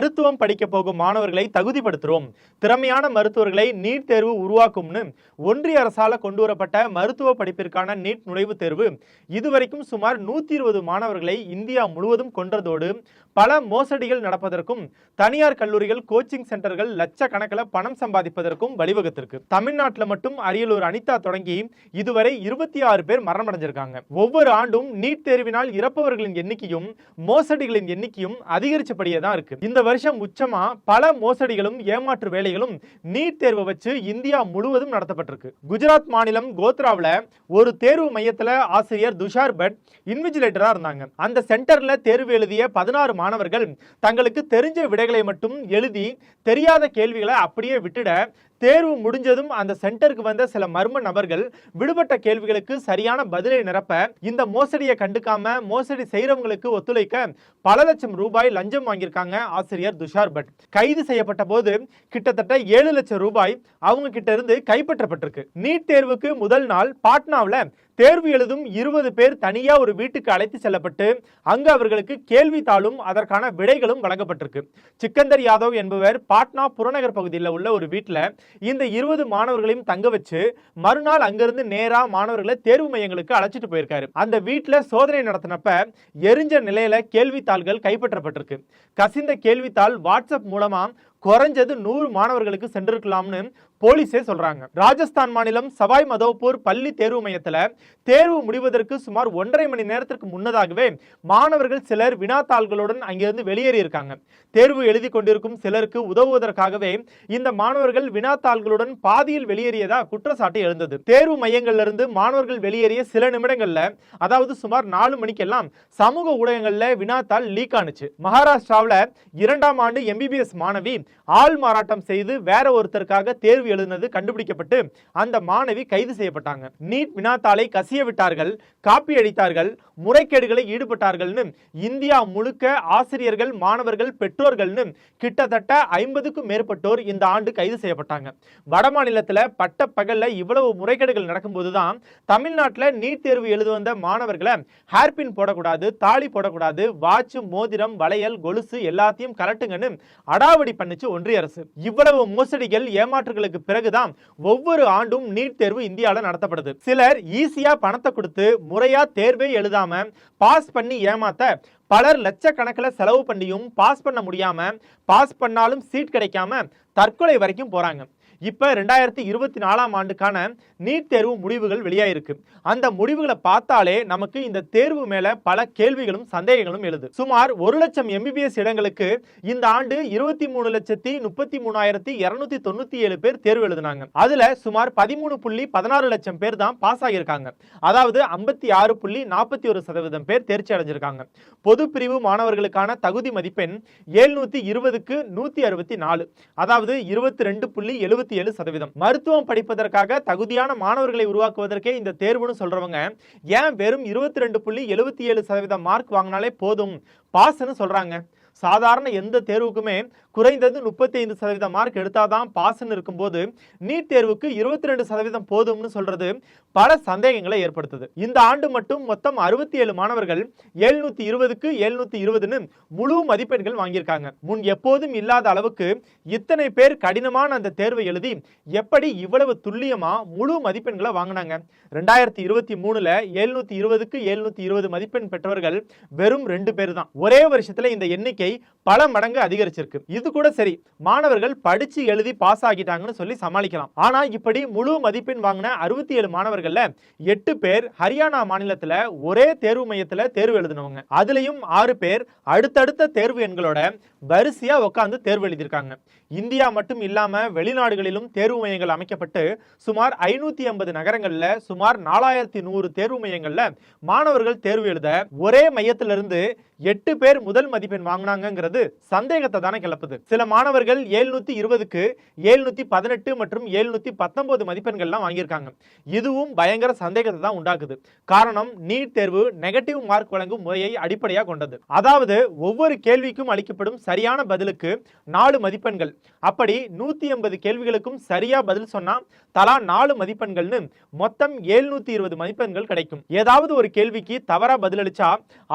மருத்துவம் படிக்க போகும் மாணவர்களை தகுதிப்படுத்துறோம். திறமையான மருத்துவர்களை நீட் தேர்வு உருவாக்கும்னு ஒன்றிய அரசால கொண்டு வரப்பட்ட மருத்துவ படிப்பிற்கான நீட் நுழைவுத் தேர்வு. இதுவரைக்கும் சுமார் நூத்தி இருபது மாணவர்களை இந்தியா முழுவதும் கொன்றதோடு பல மோசடிகள் நடப்பதற்கும் தனியார் கல்லூரிகள் கோச்சிங் சென்டர்கள் லட்சக்கணக்கில் பணம் சம்பாதிப்பதற்கும் வழிவகுத்திருக்கு. தமிழ்நாட்டில் மட்டும் அரியலூர் அனிதா தொடங்கி இதுவரை இருபத்தி ஆறு பேர் மரணமடைஞ்சிருக்காங்க. ஒவ்வொரு ஆண்டும் நீட் தேர்வினால் இறப்பவர்களின் எண்ணிக்கையும் மோசடிகளின் எண்ணிக்கையும் அதிகரிச்சபடியே தான் இருக்கு. இந்த வருஷம் உச்சமா பல மோசடிகளும் ஏமாற்று வேலைகளும் நீட் தேர்வை வச்சு இந்தியா முழுவதும் நடத்தப்பட்டிருக்கு. குஜராத் மாநிலம் கோத்ராவில் ஒரு தேர்வு மையத்தில் ஆசிரியர் துஷார் பட் இன்விஜிலேட்டராக இருந்தாங்க. அந்த சென்டரில் தேர்வு எழுதிய பதினாறு மாணவர்கள் தங்களுக்கு தெரிஞ்ச விடைகளை மட்டும் எழுதி தெரியாத கேள்விகளை அப்படியே விட்டுட தேர்வு முடிஞ்சதும் அந்த சென்டருக்கு வந்த சில மர்ம நபர்கள் விடுபட்ட கேள்விகளுக்கு சரியான பதிலை நிரப்ப இந்த மோசடியை கண்டுக்காம மோசடி செய்யறவங்களுக்கு ஒத்துழைக்க பல லட்சம் ரூபாய் லஞ்சம் வாங்கியிருக்காங்க ஆசிரியர் துஷார் பட். கைது செய்யப்பட்ட போது கிட்டத்தட்ட ஏழு லட்சம் ரூபாய் அவங்க கிட்ட இருந்து கைப்பற்றப்பட்டிருக்கு. நீட் தேர்வுக்கு முதல் நாள் பாட்னாவில் தேர்வு எழுதும் இருபது பேர் தனியா ஒரு வீட்டுக்கு அழைத்து செல்லப்பட்டு அங்கு அவர்களுக்கு கேள்வித்தாளும் அதற்கான விடைகளும் வழங்கப்பட்டிருக்கு. சிக்கந்தர் யாதவ் என்பவர் பாட்னா புறநகர் பகுதியில் உள்ள ஒரு வீட்டில் இந்த இருபது மாணவர்களையும் தங்க வச்சு மறுநாள் அங்கிருந்து நேரா மாணவர்களை தேர்வு மையங்களுக்கு அழைச்சிட்டு போயிருக்காரு. அந்த வீட்டில் சோதனை நடத்தினப்ப எரிஞ்ச நிலையில கேள்வித்தாள்கள் கைப்பற்றப்பட்டிருக்கு. கசிந்த கேள்வித்தாள் வாட்ஸ்அப் மூலமா குறைஞ்சது நூறு மாணவர்களுக்கு சென்றிருக்கலாம்னு போலீஸே சொல்றாங்க. ராஜஸ்தான் மாநிலம் சவாய் மதோபூர் பள்ளி தேர்வு மையத்தில் தேர்வு முடிவதற்கு சுமார் ஒன்றரை மணி நேரத்திற்கு முன்னதாகவே மாணவர்கள் சிலர் வினாத்தாள்களுடன் அங்கிருந்து வெளியேறி இருக்காங்க தேர்வு எழுதி கொண்டிருக்கும் சிலருக்கு உதவுவதற்காகவே இந்த மாணவர்கள் வினாத்தாள்களுடன் பாதியில் வெளியேறியதா குற்றச்சாட்டு எழுந்தது. தேர்வு மையங்கள்ல இருந்து மாணவர்கள் வெளியேறிய சில நிமிடங்கள்ல அதாவது சுமார் நாலு மணிக்கெல்லாம் சமூக ஊடகங்கள்ல வினாத்தாள் லீக் ஆனுச்சு. மகாராஷ்டிராவில் இரண்டாம் ஆண்டு எம்பிபிஎஸ் மாணவி ஆள் மாறாட்டம் செய்து வேற ஒருத்தருக்காக தேர்வு எழுதினது கண்டுபிடிக்கப்பட்டு அந்த மாணவி கைது செய்யப்பட்டாங்க. நீட் வினாத்தாளை கசிய விட்டார்கள் காப்பி அடித்தார்கள் முறைகேடுகளை ஈடுபட்டார்கள்னு இந்தியா முழுக்க ஆசிரியர்கள் மாணவர்கள் பெற்றோர்கள்னு கிட்டத்தட்ட ஐம்பதுக்கும் மேற்பட்டோர் இந்த ஆண்டு கைது செய்யப்பட்டாங்க. வட மாநிலத்தில் பட்ட பகலில் இவ்வளவு முறைகேடுகள் நடக்கும்போது தான் தமிழ்நாட்டில் நீட் தேர்வு எழுத வந்த மாணவர்களை ஹேர்பின் போடக்கூடாது தாலி போடக்கூடாது வாட்சு மோதிரம் வளையல் கொலுசு எல்லாத்தையும் கலட்டுங்கன்னு அடாவடி பண்ணி பண்ணுச்சு ஒன்றிய அரசு இவ்வளவு மோசடிகள் ஏமாற்றுகளுக்கு பிறகுதான் ஒவ்வொரு ஆண்டும் நீட் தேர்வு இந்தியாவில் நடத்தப்படுது. சிலர் ஈஸியா பணத்தை கொடுத்து முறையா தேர்வே எழுதாம பாஸ் பண்ணி ஏமாத்த பலர் லட்சக்கணக்கில் செலவு பண்ணியும் பாஸ் பண்ண முடியாம பாஸ் பண்ணாலும் சீட் கிடைக்காம தற்கொலை வரைக்கும் போறாங்க. இப்போ ரெண்டாயிரத்தி இருபத்தி நாலாம் ஆண்டுக்கான நீட் தேர்வு முடிவுகள் வெளியாயிருக்கு. அந்த முடிவுகளை பார்த்தாலே நமக்கு இந்த தேர்வு மேல பல கேள்விகளும் சந்தேகங்களும் எழுது. சுமார் ஒரு லட்சம் எம்பிபிஎஸ் இடங்களுக்கு இந்த ஆண்டு இருபத்தி மூணு லட்சத்தி முப்பத்தி மூணாயிரத்தி இருநூத்தி தொண்ணூத்தி ஏழு பேர் தேர்வு எழுதினாங்க. அதுல சுமார் பதிமூணு புள்ளி பதினாறு லட்சம் பேர் தான் பாஸ் ஆகியிருக்காங்க. அதாவது ஐம்பத்தி ஆறு புள்ளி நாற்பத்தி ஒரு சதவீதம் பேர் தேர்ச்சி அடைஞ்சிருக்காங்க. பொது பிரிவு மாணவர்களுக்கான தகுதி மதிப்பெண் ஏழ்நூத்தி இருபதுக்கு நூத்தி அறுபத்தி நாலு. அதாவது இருபத்தி ரெண்டு புள்ளி எழுபத்தி ஏழு சதவீதம். மருத்துவம் படிப்பதற்காக தகுதியான மாணவர்களை உருவாக்குவதற்கே இந்த தேர்வுன்னு சொல்றவங்க ஏன் வெறும் இருபத்தி ரெண்டு புள்ளி எழுபத்தி ஏழு சதவீதம் மார்க் வாங்கினாலே போதும்? பாஸ்ன்னு சொல்றாங்க. சாதாரண எந்த தேர்வுக்குமே குறைந்தது முப்பத்தி ஐந்து சதவீதம் மார்க் எடுத்தாதான் பாஸ்ன்னு இருக்கும்போது நீட் தேர்வுக்கு இருபத்தி ரெண்டு சதவீதம் போதும்னு சொல்றது பல சந்தேகங்களை ஏற்படுத்துது. இந்த ஆண்டு மட்டும் மொத்தம் அறுபத்தி ஏழு மாணவர்கள் எழுநூத்தி இருபதுக்கு எழுநூத்தி இருபதுன்னு முழு மதிப்பெண்கள் வாங்கியிருக்காங்க. முன் எப்போதும் இல்லாத அளவுக்கு இத்தனை பேர் கடினமான அந்த தேர்வை எழுதி எப்படி இவ்வளவு துல்லியமா முழு மதிப்பெண்களை வாங்கினாங்க? ரெண்டாயிரத்தி இருபத்தி மூணுல எழுநூத்தி இருபதுக்கு எழுநூத்தி இருபது மதிப்பெண் பெற்றவர்கள் வெறும் ரெண்டு பேர் தான். ஒரே வருஷத்துல இந்த எண்ணிக்கை பல மடங்கு அதிகரிச்சிருக்கு. இது கூட சரி மாணவர்கள் படிச்சு எழுதி பாஸ் ஆகிட்டாங்கன்னு சொல்லி சமாளிக்கலாம். ஆனா இப்படி முழு மதிப்பெண் வாங்கின அறுபத்தி ஏழு மாணவர்கள்ல எட்டு பேர் ஹரியானா மாநிலத்துல ஒரே தேர்வு மையத்துல தேர்வு எழுதினவங்க. அதுலயும் ஆறு பேர் அடுத்தடுத்த தேர்வு எண்களோட வரிசையா உட்காந்து தேர்வு எழுதியிருக்காங்க. இந்தியா மட்டும் இல்லாம வெளிநாடுகளிலும் தேர்வு மையங்கள் அமைக்கப்பட்டு சுமார் ஐநூத்தி ஐம்பது நகரங்கள்ல சுமார் நாலாயிரத்தி நூறு தேர்வு மையங்கள்ல மாணவர்கள் தேர்வு எழுத ஒரே மையத்திலிருந்து எட்டு பேர் முதல் மதிப்பெண் வாங்கினாங்கிறது சந்தேகத்தை தானே கிளப்புது. சில மாணவர்கள் ஏழ்நூத்தி இருபதுக்கு ஏழ்நூத்தி பதினெட்டு மற்றும் ஏழ்நூத்தி பத்தொன்பது மதிப்பெண்கள்லாம் வாங்கியிருக்காங்க. இதுவும் பயங்கர சந்தேகத்தை தான் உண்டாக்குது. காரணம் நீட் தேர்வு நெகட்டிவ் மார்க் வழங்கும் முறையை அடிப்படையாக கொண்டது. அதாவது ஒவ்வொரு கேள்விக்கும் அளிக்கப்படும் சரியான பதிலுக்கு நாலு மதிப்பெண்கள். அப்படி நூத்தி எண்பது கேள்விகளுக்கும் சரியா பதில் சொன்னா தலா நாலு மதிப்பெண்கள்னு மொத்தம் ஏழ்நூத்தி இருபது மதிப்பெண்கள் கிடைக்கும். ஏதாவது ஒரு கேள்விக்கு தவறா பதிலளிச்சா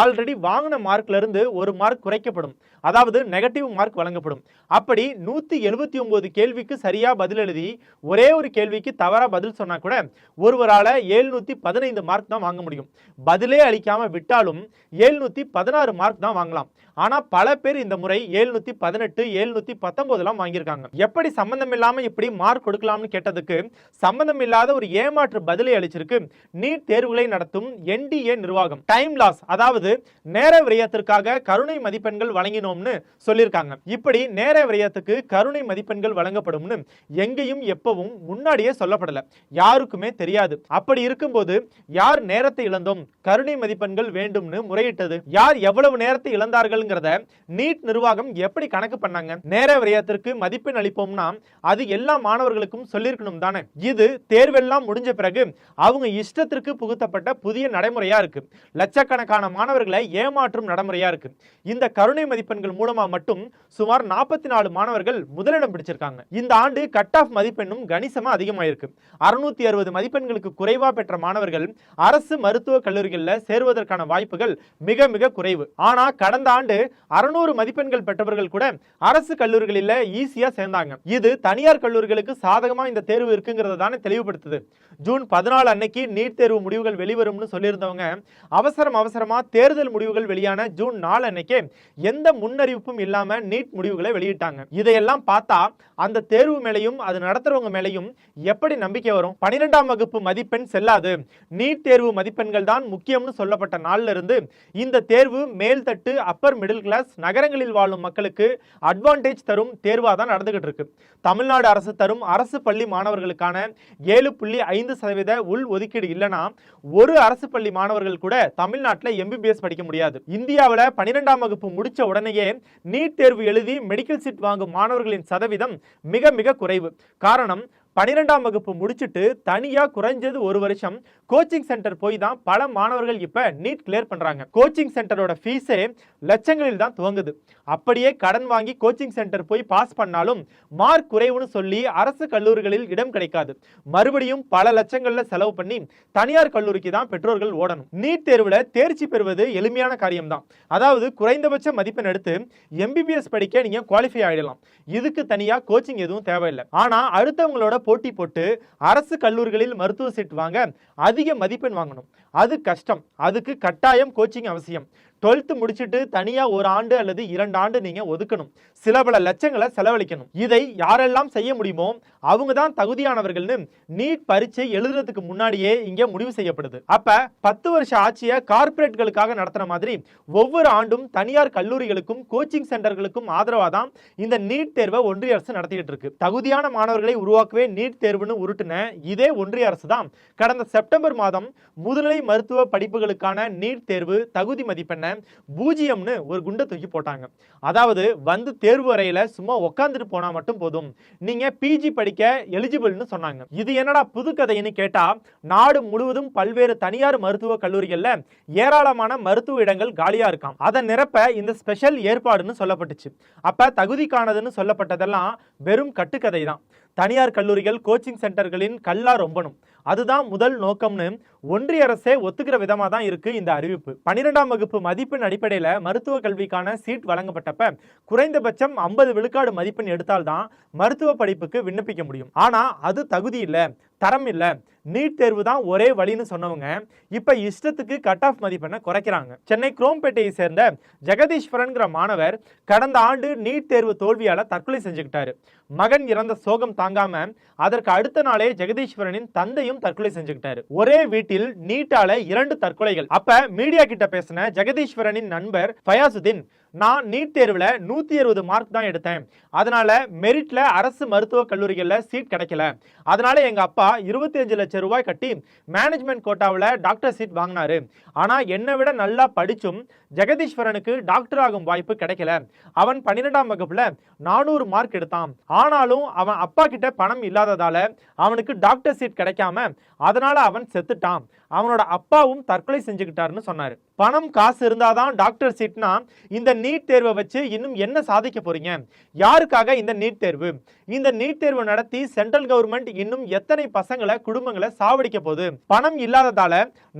ஆல்ரெடி வாங்கின மார்க்கில் இருந்து ஒரு மார்க் குறைக்கப்படும். அதாவது நெகட்டிவ் மார்க் வழங்கப்படும். அப்படி நூற்றி எழுபத்தி ஒம்பது கேள்விக்கு சரியாக பதில் எழுதி ஒரே ஒரு கேள்விக்கு தவறாக பதில் சொன்னால் கூட ஒருவரால் ஏழ்நூற்றி பதினைந்து மார்க் தான் வாங்க முடியும். பதிலே அளிக்காமல் விட்டாலும் ஏழ்நூற்றி பதினாறு மார்க் தான் வாங்கலாம். ஆனா பல பேர் இந்த முறை எழுநூத்தி பதினெட்டு எழுநூத்தி பத்தொம்போதெல்லாம் வாங்கியிருக்காங்க. எப்படி சம்பந்தம் இல்லாம இப்படி மார்க் கொடுக்கலாம்னு கேட்டதுக்கு சம்பந்தம் இல்லாத ஒரு ஏமாற்று பதிலை அளிச்சிருக்கு நீட் தேர்வுகளை நடத்தும் என்டிஏ நிர்வாகம். டைம் லாஸ் அதாவது நேர விரயத்திற்காக கருணை மதிப்பெண்கள் வழங்கினோம்னு சொல்லியிருக்காங்க. இப்படி நேர விரயத்துக்கு கருணை மதிப்பெண்கள் வழங்கப்படும்னு எங்கேயும் எப்பவும் முன்னாடியே சொல்லப்படல. யாருக்குமே தெரியாது. அப்படி இருக்கும்போது யார் நேரத்தை இழந்தோம்? கருணை மதிப்பெண்கள் வேண்டும்னு முறையிட்டது. யார் எவ்வளவு நேரத்தை இழந்தார்கள் அப்படிங்கிறத நீட் நிர்வாகம் எப்படி கணக்கு பண்ணாங்க? நேர விரயத்திற்கு மதிப்பெண் அளிப்போம்னா அது எல்லா மாணவர்களுக்கும் சொல்லியிருக்கணும் தானே. இது தேர்வெல்லாம் முடிஞ்ச பிறகு அவங்க இஷ்டத்திற்கு புகுத்தப்பட்ட புதிய நடைமுறையா இருக்கு. லட்சக்கணக்கான மாணவர்களை ஏமாற்றும் நடைமுறையா இருக்கு. இந்த கருணை மதிப்பெண்கள் மூலமா மட்டும் சுமார் நாற்பத்தி நாலு மாணவர்கள் முதலிடம் பிடிச்சிருக்காங்க. இந்த ஆண்டு கட் ஆஃப் மதிப்பெண்ணும் கணிசமா அதிகமாயிருக்கு. அறுநூத்தி அறுபது மதிப்பெண்களுக்கு குறைவா பெற்ற மாணவர்கள் அரசு மருத்துவ கல்லூரிகளில் சேருவதற்கான வாய்ப்புகள் மிக மிக குறைவு. ஆனா கடந்த ஆண்டு அறுநூறு மதிப்பெண்கள் பெற்றவர்கள் கூட அரசு கல்லூரிகளில் ஈஸியா சேர்ந்தாங்க. இது தனியார் கல்லூரிகளுக்கு சாதகமா இந்த தேர்வு இருக்குங்கிறத தானே தெளிவுபடுத்துது. ஜூன் பதினாலு அன்னைக்கு நீட் தேர்வு முடிவுகள் வெளிவரும்னு சொல்லியிருந்தவங்க அவசரம் அவசரமா தேர்தல் முடிவுகள் வெளியான ஜூன் நாலு அன்னைக்கே எந்த முன்னறிவிப்பும் இல்லாம நீட் முடிவுகளை வெளியிட்டாங்க. இதையெல்லாம் பார்த்தா அந்த தேர்வு மேலையும் அது நடத்துறவங்க மேலையும் எப்படி நம்பிக்கை வரும்? பன்னிரெண்டாம் வகுப்பு மதிப்பெண் செல்லாது. நீட் தேர்வு மதிப்பெண்கள் தான் முக்கியம்னு சொல்லப்பட்ட நாள்ல இருந்து இந்த தேர்வு மேல்தட்டு அப்பர் மிடில் கிளாஸ் நகரங்களில் வாழும் மக்களுக்கு அட்வான்டேஜ் தரும் தேர்வாக தான் நடந்துகிட்டு இருக்கு தமிழ்நாடு அரசு தரும் அரசு பள்ளி மாணவர்களுக்கான ஏழு புள்ளி ஐந்து சதவீத உள் ஒதுக்கீடு இல்லைன்னா ஒரு அரசு பள்ளி மாணவர்கள் கூட தமிழ்நாட்டில் எம்பிபிஎஸ் படிக்க முடியாது. இந்தியாவில் பன்னிரெண்டாம் வகுப்பு முடிச்ச உடனேயே நீட் தேர்வு எழுதி மெடிக்கல் சீட் வாங்கும் மாணவர்களின் சதவீதம் மிக மிக குறைவு. காரணம் பன்னிரெண்டாம் வகுப்பு முடிச்சுட்டு தனியா குறைஞ்சது ஒரு வருஷம் கோச்சிங் சென்டர் போய் தான் பல மாணவர்கள் இப்ப நீட் கிளியர் பண்றாங்க. கோச்சிங் சென்டரோட ஃபீஸே லட்சங்களில் தான் துவங்குது. அப்படியே கடன் வாங்கி கோச்சிங் சென்டர் போய் பாஸ் பண்ணாலும் மார்க் குறைவுன்னு சொல்லி அரசு கல்லூரிகளில் இடம் கிடைக்காது. மறுபடியும் பல லட்சங்கள்ல செலவு பண்ணி தனியார் கல்லூரிக்கு தான் பெற்றோர்கள் ஓடணும். நீட் தேர்வுல தேர்ச்சி பெறுவது எளிமையான காரியம்தான். அதாவது குறைந்தபட்ச மதிப்பெண் எடுத்து எம்பிபிஎஸ் படிக்க நீங்க குவாலிஃபை ஆயிடலாம். இதுக்கு தனியா கோச்சிங் எதுவும் தேவையில்லை. ஆனா அடுத்தவங்களோட போட்டி போட்டு அரசு கல்லூரிகளில் மருத்துவ சீட் வாங்க அதிக மதிப்பெண் வாங்கணும். அது கஷ்டம். அதுக்கு கட்டாயம் கோச்சிங் அவசியம். டுவெல்த்து முடிச்சுட்டு தனியா ஒரு ஆண்டு அல்லது இரண்டு ஆண்டு நீங்க ஒதுக்கணும். சில பல லட்சங்களை செலவழிக்கணும். இதை யாரெல்லாம் செய்ய முடியுமோ அவங்க தான் தகுதியானவர்கள்னு நீட் பரீட்சை எழுதுறதுக்கு முன்னாடியே இங்க முடிவு செய்யப்படுது. அப்ப பத்து வருஷ ஆட்சியை கார்ப்பரேட்களுக்காக நடத்துற மாதிரி ஒவ்வொரு ஆண்டும் தனியார் கல்லூரிகளுக்கும் கோச்சிங் சென்டர்களுக்கும் ஆதரவா தான் இந்த நீட் தேர்வை ஒன்றிய அரசு நடத்திட்டு இருக்கு. தகுதியான மாணவர்களை உருவாக்கவே நீட் தேர்வுன்னு உருட்டுன இதே ஒன்றிய அரசு தான் கடந்த செப்டம்பர் மாதம் முதுநிலை மருத்துவ படிப்புகளுக்கான நீட் தேர்வு தகுதி மதிப்பெண்ண பூஜ்ஜியம்னு ஒரு குண்டை தூக்கி போட்டாங்க. அதாவது வந்து தேர்வு அறையில சும்மா உட்காந்துட்டு போனா மட்டும் போதும். நீங்க பிஜி படிக்க எலிஜிபிள்னு சொன்னாங்க. இது என்னடா புது கதைன்னு கேட்டா நாடு முழுவதும் பல்வேறு தனியார் மருத்துவ கல்லூரிகள்ல ஏராளமான மருத்துவ இடங்கள் காலியா இருக்காம். அதை நிரப்ப இந்த ஸ்பெஷல் ஏற்பாடுன்னு சொல்லப்பட்டுச்சு. அப்ப தகுதிக்கானதுன்னு சொல்லப்பட்டதெல்லாம் வெறும் கட்டுக்கதை தான் தனியார் கல்லூரிகள் கோச்சிங் சென்டர்களின் கல்லா ரொம்பணும். அதுதான் முதல் நோக்கம்னு ஒன்றிய அரசே ஒத்துக்கிற விதமாக தான் இருக்குது இந்த அறிவிப்பு. பன்னிரெண்டாம் வகுப்பு மதிப்பெண் அடிப்படையில் மருத்துவ கல்விக்கான சீட் வழங்கப்பட்டப்ப குறைந்தபட்சம் ஐம்பது விழுக்காடு மதிப்பெண் எடுத்தால்தான் மருத்துவ படிப்புக்கு விண்ணப்பிக்க முடியும். ஆனால் அது தகுதி இல்லை. தரம் இல்லை. நீட் தேர்வு தான் ஒரே வழின்னு சொன்னவங்க இப்போ இஷ்டத்துக்கு கட் ஆஃப் மதிப்பெண்ணை குறைக்கிறாங்க. சென்னை குரோம்பேட்டையை சேர்ந்த ஜெகதீஸ்வரன்கிற மாணவர் கடந்த ஆண்டு நீட் தேர்வு தோல்வியால் தற்கொலை செஞ்சுக்கிட்டாரு. மகன் இறந்த சோகம் தாங்காம அதற்கு அடுத்த நாளே ஜெகதீஸ்வரனின் தந்தையும் தற்கொலை செஞ்சுக்கிட்டாரு. ஒரே வீட்டில் நீட்டால இரண்டு தற்கொலைகள். அப்ப மீடியா கிட்ட பேசின ஜெகதீஸ்வரனின் நண்பர் ஃபயாசுதீன் நான் நீட் தேர்வில் நூற்றி அறுபது மார்க் தான் எடுத்தேன். அதனால் மெரிட்டில் அரசு மருத்துவக் கல்லூரிகளில் சீட் கிடைக்கல. அதனால் எங்கள் அப்பா இருபத்தஞ்சு லட்சம் ரூபாய் கட்டி மேனேஜ்மெண்ட் கோட்டாவில் டாக்டர் சீட் வாங்கினாரு. ஆனால் என்னை விட நல்லா படித்தும் ஜெகதீஸ்வரனுக்கு டாக்டர் ஆகும் வாய்ப்பு கிடைக்கல. அவன் பன்னிரெண்டாம் வகுப்பில் நானூறு மார்க் எடுத்தான். ஆனாலும் அவன் அப்பா கிட்ட பணம் இல்லாததால் அவனுக்கு டாக்டர் சீட் கிடைக்காம அதனால் அவன் செத்துட்டான். அவனோட அப்பாவும் தற்கொலை செஞ்சுக்கிட்டாருன்னு சொன்னாரு. பணம் காசு இருந்தாதான் டாக்டர் சீட்னா இந்த நீட் தேர்வை வச்சு இன்னும் என்ன சாதிக்க போறீங்க? யாருக்காக இந்த நீட் தேர்வு? இந்த நீட் தேர்வு நடத்தி சென்ட்ரல் கவர்மெண்ட் இன்னும் எத்தனை பசங்களை குடும்பங்களை சாவடிக்க போகுது? பணம் இல்லாததால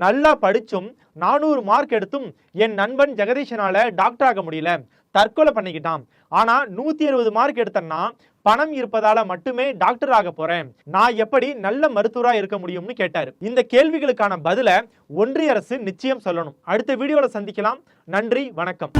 நல்லா படிச்சும் நானூறு மார்க் எடுத்தும் என் நண்பன் ஜெகதீஷனால டாக்டர் ஆக முடியல. தற்கொலை பண்ணிக்கிட்டான். ஆனா நூத்தி அறுபது மார்க் எடுத்தேன்னா பணம் இருப்பதால மட்டுமே டாக்டர் ஆக போறேன். நான் எப்படி நல்ல மருத்துவரா இருக்க முடியும்னு கேட்டாரு. இந்த கேள்விகளுக்கான பதில ஒன்றிய அரசு நிச்சயம் சொல்லணும். அடுத்த வீடியோல சந்திக்கலாம். நன்றி வணக்கம்.